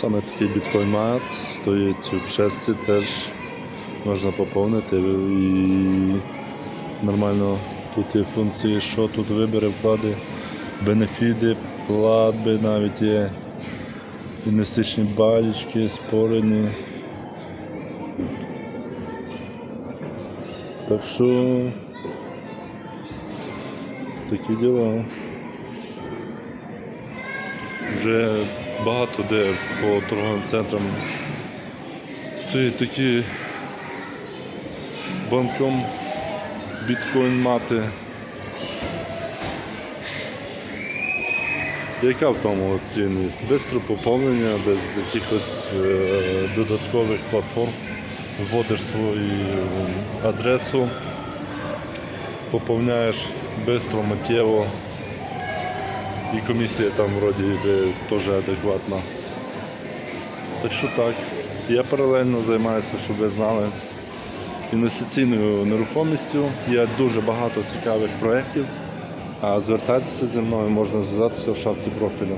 Саме такий біткоін-мат стоїть в шесті, теж можна поповнити і нормально тут є функції, що тут вибери, вклади, бенефіти, платби навіть є, інвестичні балічки, спорені. Так що такі діла. Вже багато де по торговим центрам стоять такі банком біткоін мати. Яка в тому цінність? Без поповнення, без якихось е, додаткових платформ. Вводиш свою адресу, поповняєш швидко, миттєво. І комісія там вроді йде теж адекватна. Так що так. Я паралельно займаюся, щоб ви знали, інвестиційною нерухомістю. Є дуже багато цікавих проєктів. А звертатися зі мною можна зв'язатися в шапці профілю.